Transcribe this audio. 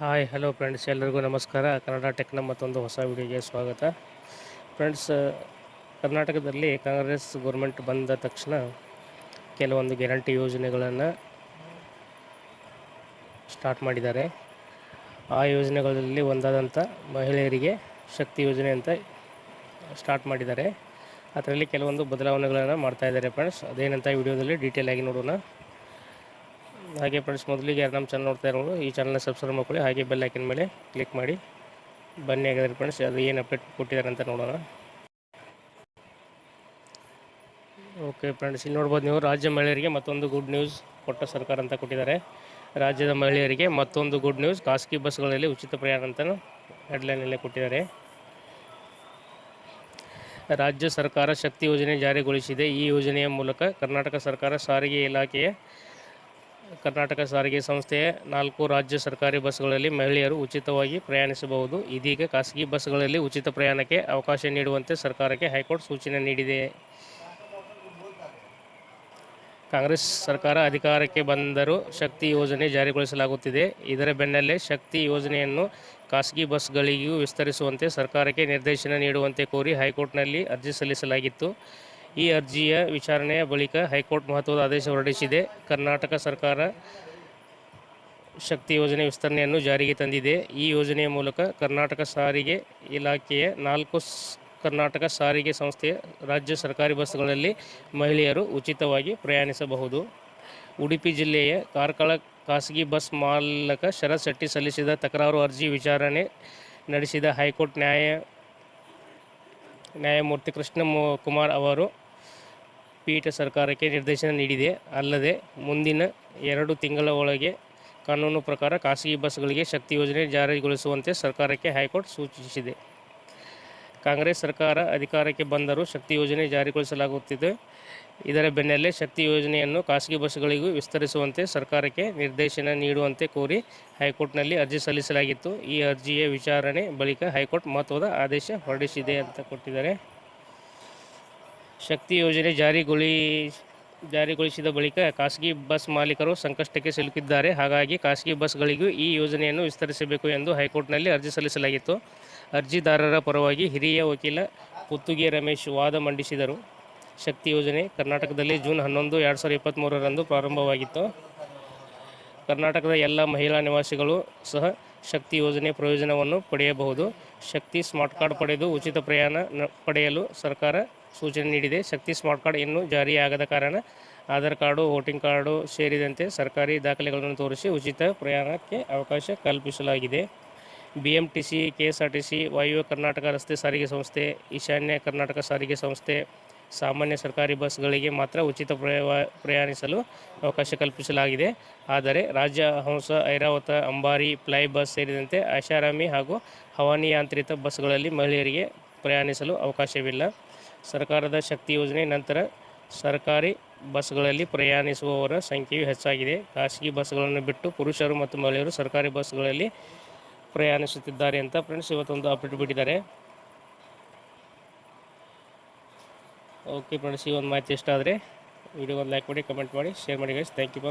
Hi hello friends ಎಲ್ಲರಿಗೂ ನಮಸ್ಕಾರ. ಕನ್ನಡ ಟೆಕ್ನ ಮತ್ತೊಂದು ಹೊಸ ವಿಡಿಯೋಗೆ ಸ್ವಾಗತ. ಫ್ರೆಂಡ್ಸ್ ಕರ್ನಾಟಕದಲ್ಲಿ ಕಾಂಗ್ರೆಸ್ ಗೌರ್ಮೆಂಟ್ ಬಂದ ತಕ್ಷಣ ಕೆಲವೊಂದು ಗ್ಯಾರಂಟಿ ಯೋಜನೆಗಳನ್ನು ಸ್ಟಾರ್ಟ್ ಮಾಡಿದ್ದಾರೆ. ಆ ಯೋಜನೆಗಳಲ್ಲಿ ಒಂದಾದಂಥ ಮಹಿಳೆಯರಿಗೆ ಶಕ್ತಿ ಯೋಜನೆ ಅಂತ ಸ್ಟಾರ್ಟ್ ಮಾಡಿದ್ದಾರೆ. ಅದರಲ್ಲಿ ಕೆಲವೊಂದು ಬದಲಾವಣೆಗಳನ್ನು ಮಾಡ್ತಾಯಿದ್ದಾರೆ ಫ್ರೆಂಡ್ಸ್ ಅದೇನಂತ ವಿಡಿಯೋದಲ್ಲಿ ಡೀಟೇಲ್ ಆಗಿ ನೋಡೋಣ. ಹಾಗೆ ಫ್ರೆಂಡ್ಸ್ ಮೊದಲಿಗೆ ಯಾರು ನಮ್ಮ ಚಾನಲ್ ನೋಡ್ತಾ ಇರೋರು, ಈ ಚಾನಲ್ನ ಸಬ್ಸ್ಕ್ರೈಬ್ ಮಾಡ್ಕೊಳ್ಳಿ. ಹಾಗೆ ಬೆಲ್ ಐಕನ್ ಮೇಲೆ ಕ್ಲಿಕ್ ಮಾಡಿ. ಬನ್ನಿ ಹಾಗಾದ್ರೆ ಫ್ರೆಂಡ್ಸ್ ಅದು ಏನು ಅಪ್ಡೇಟ್ ಕೊಟ್ಟಿದ್ದಾರೆ ಅಂತ ನೋಡೋಣ. ಓಕೆ ಫ್ರೆಂಡ್ಸ್ ಇಲ್ಲಿ ನೋಡ್ಬೋದು ನೀವು, ರಾಜ್ಯ ಮಹಿಳೆಯರಿಗೆ ಮತ್ತೊಂದು ಗುಡ್ ನ್ಯೂಸ್ ಕೊಟ್ಟ ಸರ್ಕಾರ ಅಂತ ಕೊಟ್ಟಿದ್ದಾರೆ. ರಾಜ್ಯದ ಮಹಿಳೆಯರಿಗೆ ಮತ್ತೊಂದು ಗುಡ್ ನ್ಯೂಸ್ ಖಾಸಗಿ ಬಸ್ಗಳಲ್ಲಿ ಉಚಿತ ಪ್ರಯಾಣ ಅಂತ ಹೆಡ್ಲೈನಲ್ಲೇ ಕೊಟ್ಟಿದ್ದಾರೆ. ರಾಜ್ಯ ಸರ್ಕಾರ ಶಕ್ತಿ ಯೋಜನೆ ಜಾರಿಗೊಳಿಸಿದೆ. ಈ ಯೋಜನೆಯ ಮೂಲಕ ಕರ್ನಾಟಕ ಸರ್ಕಾರ ಸಾರಿಗೆ ಇಲಾಖೆಯ ಕರ್ನಾಟಕ ಸಾರಿಗೆ ಸಂಸ್ಥೆಯ ನಾಲ್ಕು ರಾಜ್ಯ ಸರ್ಕಾರಿ ಬಸ್ಗಳಲ್ಲಿ ಮಹಿಳೆಯರು ಉಚಿತವಾಗಿ ಪ್ರಯಾಣಿಸಬಹುದು. ಇದೀಗ ಖಾಸಗಿ ಬಸ್ಗಳಲ್ಲಿ ಉಚಿತ ಪ್ರಯಾಣಕ್ಕೆ ಅವಕಾಶ ನೀಡುವಂತೆ ಸರ್ಕಾರಕ್ಕೆ ಹೈಕೋರ್ಟ್ ಸೂಚನೆ ನೀಡಿದೆ. ಕಾಂಗ್ರೆಸ್ ಸರ್ಕಾರ ಅಧಿಕಾರಕ್ಕೆ ಬಂದರೂ ಶಕ್ತಿ ಯೋಜನೆ ಜಾರಿಗೊಳಿಸಲಾಗುತ್ತಿದೆ. ಇದರ ಬೆನ್ನಲ್ಲೇ ಶಕ್ತಿ ಯೋಜನೆಯನ್ನು ಖಾಸಗಿ ಬಸ್ಗಳಿಗೂ ವಿಸ್ತರಿಸುವಂತೆ ಸರ್ಕಾರಕ್ಕೆ ನಿರ್ದೇಶನ ನೀಡುವಂತೆ ಕೋರಿ ಹೈಕೋರ್ಟ್ನಲ್ಲಿ ಅರ್ಜಿ ಸಲ್ಲಿಸಲಾಗಿತ್ತು. ಈ ಅರ್ಜಿಯ ವಿಚಾರಣೆಯ ಬಳಿಕ ಹೈಕೋರ್ಟ್ ಮಹತ್ವದ ಆದೇಶ ಹೊರಡಿಸಿದೆ. ಕರ್ನಾಟಕ ಸರ್ಕಾರ ಶಕ್ತಿ ಯೋಜನೆ ವಿಸ್ತರಣೆಯನ್ನು ಜಾರಿಗೆ ತಂದಿದೆ. ಈ ಯೋಜನೆಯ ಮೂಲಕ ಕರ್ನಾಟಕ ಸಾರಿಗೆ ಇಲಾಖೆಯ ನಾಲ್ಕು ಕರ್ನಾಟಕ ಸಾರಿಗೆ ಸಂಸ್ಥೆಯ ರಾಜ್ಯ ಸರ್ಕಾರಿ ಬಸ್ಗಳಲ್ಲಿ ಮಹಿಳೆಯರು ಉಚಿತವಾಗಿ ಪ್ರಯಾಣಿಸಬಹುದು. ಉಡುಪಿ ಜಿಲ್ಲೆಯ ಕಾರ್ಕಳ ಖಾಸಗಿ ಬಸ್ ಮಾಲಕ ಶರತ್ ಶೆಟ್ಟಿ ಸಲ್ಲಿಸಿದ ತಕರಾರು ಅರ್ಜಿ ವಿಚಾರಣೆ ನಡೆಸಿದ ಹೈಕೋರ್ಟ್ ನ್ಯಾಯ ನ್ಯಾಯಮೂರ್ತಿ ಕೃಷ್ಣ ಕುಮಾರ್ ಅವರು ಪೀಠ ಸರ್ಕಾರಕ್ಕೆ ನಿರ್ದೇಶನ ನೀಡಿದೆ. ಅಲ್ಲದೆ ಮುಂದಿನ ಎರಡು ತಿಂಗಳ ಒಳಗೆ ಕಾನೂನು ಪ್ರಕಾರ ಖಾಸಗಿ ಬಸ್ಗಳಿಗೆ ಶಕ್ತಿ ಯೋಜನೆ ಜಾರಿಗೊಳಿಸುವಂತೆ ಸರ್ಕಾರಕ್ಕೆ ಹೈಕೋರ್ಟ್ ಸೂಚಿಸಿದೆ. ಕಾಂಗ್ರೆಸ್ ಸರ್ಕಾರ ಅಧಿಕಾರಕ್ಕೆ ಬಂದರೂ ಶಕ್ತಿ ಯೋಜನೆ ಜಾರಿಗೊಳಿಸಲಾಗುತ್ತಿದೆ. ಇದರ ಬೆನ್ನಲ್ಲೇ ಶಕ್ತಿ ಯೋಜನೆಯನ್ನು ಖಾಸಗಿ ಬಸ್ಗಳಿಗೂ ವಿಸ್ತರಿಸುವಂತೆ ಸರ್ಕಾರಕ್ಕೆ ನಿರ್ದೇಶನ ನೀಡುವಂತೆ ಕೋರಿ ಹೈಕೋರ್ಟ್ನಲ್ಲಿ ಅರ್ಜಿ ಸಲ್ಲಿಸಲಾಗಿತ್ತು. ಈ ಅರ್ಜಿಯ ವಿಚಾರಣೆ ಬಳಿಕ ಹೈಕೋರ್ಟ್ ಮಹತ್ವದ ಆದೇಶ ಹೊರಡಿಸಿದೆ ಅಂತ ಕೊಟ್ಟಿದ್ದಾರೆ. ಶಕ್ತಿ ಯೋಜನೆ ಜಾರಿಗೊಳಿ, ಜಾರಿಗೊಳಿಸಿದ ಬಳಿಕ ಖಾಸಗಿ ಬಸ್ ಮಾಲೀಕರು ಸಂಕಷ್ಟಕ್ಕೆ ಸಿಲುಕಿದ್ದಾರೆ. ಹಾಗಾಗಿ ಖಾಸಗಿ ಬಸ್ಗಳಿಗೂ ಈ ಯೋಜನೆಯನ್ನು ವಿಸ್ತರಿಸಬೇಕು ಎಂದು ಹೈಕೋರ್ಟ್ನಲ್ಲಿ ಅರ್ಜಿ ಸಲ್ಲಿಸಲಾಗಿತ್ತು. ಅರ್ಜಿದಾರರ ಪರವಾಗಿ ಹಿರಿಯ ವಕೀಲ ಪುತ್ತುಗೆ ರಮೇಶ್ ವಾದ ಮಂಡಿಸಿದರು. ಶಕ್ತಿ ಯೋಜನೆ ಕರ್ನಾಟಕದಲ್ಲಿ ಜೂನ್ ಹನ್ನೊಂದು, ಎರಡು ಸಾವಿರದ ಇಪ್ಪತ್ತ್ಮೂರರಂದು ಪ್ರಾರಂಭವಾಗಿತ್ತು. ಕರ್ನಾಟಕದ ಎಲ್ಲ ಮಹಿಳಾ ನಿವಾಸಿಗಳು ಸಹ ಶಕ್ತಿ ಯೋಜನೆ ಪ್ರಯೋಜನವನ್ನು ಪಡೆಯಬಹುದು. ಶಕ್ತಿ ಸ್ಮಾರ್ಟ್ ಕಾರ್ಡ್ ಪಡೆದು ಉಚಿತ ಪ್ರಯಾಣ ಪಡೆಯಲು ಸರ್ಕಾರ ಸೂಚನೆ ನೀಡಿದೆ. ಶಕ್ತಿ ಸ್ಮಾರ್ಟ್ ಕಾರ್ಡ್ ಇನ್ನೂ ಜಾರಿಯಾಗದ ಕಾರಣ ಆಧಾರ್ ಕಾರ್ಡು, ವೋಟಿಂಗ್ ಕಾರ್ಡು ಸೇರಿದಂತೆ ಸರ್ಕಾರಿ ದಾಖಲೆಗಳನ್ನು ತೋರಿಸಿ ಉಚಿತ ಪ್ರಯಾಣಕ್ಕೆ ಅವಕಾಶ ಕಲ್ಪಿಸಲಾಗಿದೆ. B M T C K S R T C ವಾಯುವ್ಯ ಕರ್ನಾಟಕ ರಸ್ತೆ ಸಾರಿಗೆ ಸಂಸ್ಥೆ, ಈಶಾನ್ಯ ಕರ್ನಾಟಕ ಸಾರಿಗೆ ಸಂಸ್ಥೆ, ಸಾಮಾನ್ಯ ಸರ್ಕಾರಿ ಬಸ್ಗಳಿಗೆ ಮಾತ್ರ ಉಚಿತ ಪ್ರಯಾ ಪ್ರಯಾಣಿಸಲು ಅವಕಾಶ ಕಲ್ಪಿಸಲಾಗಿದೆ. ಆದರೆ ರಾಜ್ಯ ಹಂಸ, ಐರಾವತ, ಅಂಬಾರಿ, ಫ್ಲೈ ಬಸ್ ಸೇರಿದಂತೆ ಐಷಾರಾಮಿ ಹಾಗೂ ಹವಾನಿಯಾಂತ್ರಿತ ಬಸ್ಗಳಲ್ಲಿ ಮಹಿಳೆಯರಿಗೆ ಪ್ರಯಾಣಿಸಲು ಅವಕಾಶವಿಲ್ಲ. ಸರ್ಕಾರದ ಶಕ್ತಿ ಯೋಜನೆ ನಂತರ ಸರ್ಕಾರಿ ಬಸ್ಗಳಲ್ಲಿ ಪ್ರಯಾಣಿಸುವವರ ಸಂಖ್ಯೆಯು ಹೆಚ್ಚಾಗಿದೆ. ಖಾಸಗಿ ಬಸ್ಗಳನ್ನು ಬಿಟ್ಟು ಪುರುಷರು ಮತ್ತು ಮಹಿಳೆಯರು ಸರ್ಕಾರಿ ಬಸ್ಗಳಲ್ಲಿ ಪ್ರಯಾಣಿಸುತ್ತಿದ್ದಾರೆ ಅಂತ ಫ್ರೆಂಡ್ಸ್ ಇವತ್ತೊಂದು ಅಪ್ಡೇಟ್ ಬಿಟ್ಟಿದ್ದಾರೆ. ಓಕೆ ಫ್ರೆಂಡ್ಸ್, ಈ ಒಂದು ಮಾಹಿತಿ ಇಷ್ಟ ಆದರೆ ವಿಡಿಯೋ ಒಂದು ಲೈಕ್ ಮಾಡಿ, ಕಮೆಂಟ್ ಮಾಡಿ, ಶೇರ್ ಮಾಡಿ ಗೈಸ್ ಥ್ಯಾಂಕ್ ಯು ಫಾರ್